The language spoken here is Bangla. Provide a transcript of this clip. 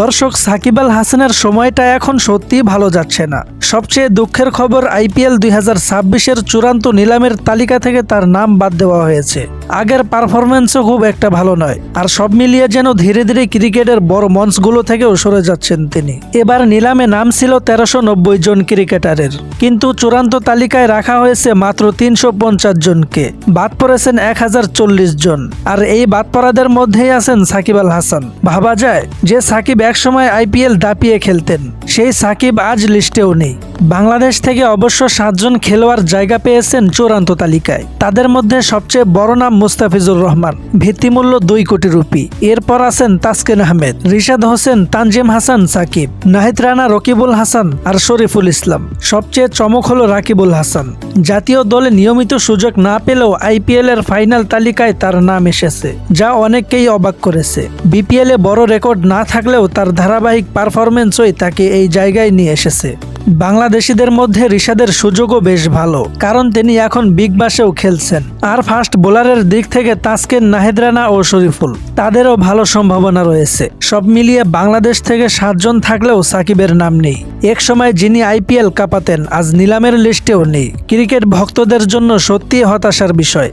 দর্শক সাকিব আল হাসানের সময়টা এখন সত্যি ভালো যাচ্ছে না। সবচেয়ে দুঃখের খবর আইপিএল দুই হাজার চূড়ান্ত নিলামের তালিকা থেকে তার নাম বাদ দেওয়া হয়েছে। আগের পারফরমেন্সও খুব একটা ভালো নয়। আর সব মিলিয়ে যেন ধীরে ধীরে ক্রিকেটের বড় মঞ্চগুলো থেকেও সরে যাচ্ছেন তিনি। এবার নিলামে নাম ছিল তেরোশো নব্বই জন ক্রিকেটারের। কিন্তু চূড়ান্ত তালিকায় রাখা হয়েছে মাত্র তিনশো পঞ্চাশ জনকে। বাদ পড়েছেন এক হাজার চল্লিশ জন। আর এই বাদ পড়াদের মধ্যেই আছেন সাকিব আল হাসান। ভাবা যায় যে সাকিব একসময় আইপিএল দাপিয়ে খেলতেন। সেই সাকিব আজ লিস্টেও নেই। বাংলাদেশ থেকে অবশ্য সাতজন খেলোয়াড় জায়গা পেয়েছেন চূড়ান্ত তালিকায়। তাদের মধ্যে সবচেয়ে বড় নাম মুস্তাফিজুর রহমান। ভিত্তিমূল্য দুই কোটি রুপি। এরপর আছেন তাসকিন আহমেদ, রিশাদ হোসেন, তানজিম হাসান, সাকিব, নাহিদ রানা, রকিবুল হাসান আর শরীফুল ইসলাম। সবচেয়ে চমক হল রাকিবুল হাসান। জাতীয় দলে নিয়মিত সুযোগ না পেলেও আইপিএল এর ফাইনাল তালিকায় তার নাম এসেছে, যা অনেককেই অবাক করেছে। বিপিএল বড় রেকর্ড না থাকলেও তার ধারাবাহিক পারফরমেন্সই তাকে এই জায়গায় নিয়ে এসেছে। বাংলাদেশিদের মধ্যে ঋষাদের সুযোগও বেশ ভালো, কারণ তিনি এখন বিগ বাসেও খেলছেন। আর ফাস্ট বোলারের দিক থেকে তাসকিন, নাহিদ রানা ও শরীফুল, তাদেরও ভালো সম্ভাবনা রয়েছে। সব মিলিয়ে বাংলাদেশ থেকে সাতজন থাকলেও সাকিবের নাম নেই। এক সময় যিনি আইপিএল কাঁপাতেন, আজ নিলামের লিস্টেও নেই। ক্রিকেট ভক্তদের জন্য সত্যিই হতাশার বিষয়।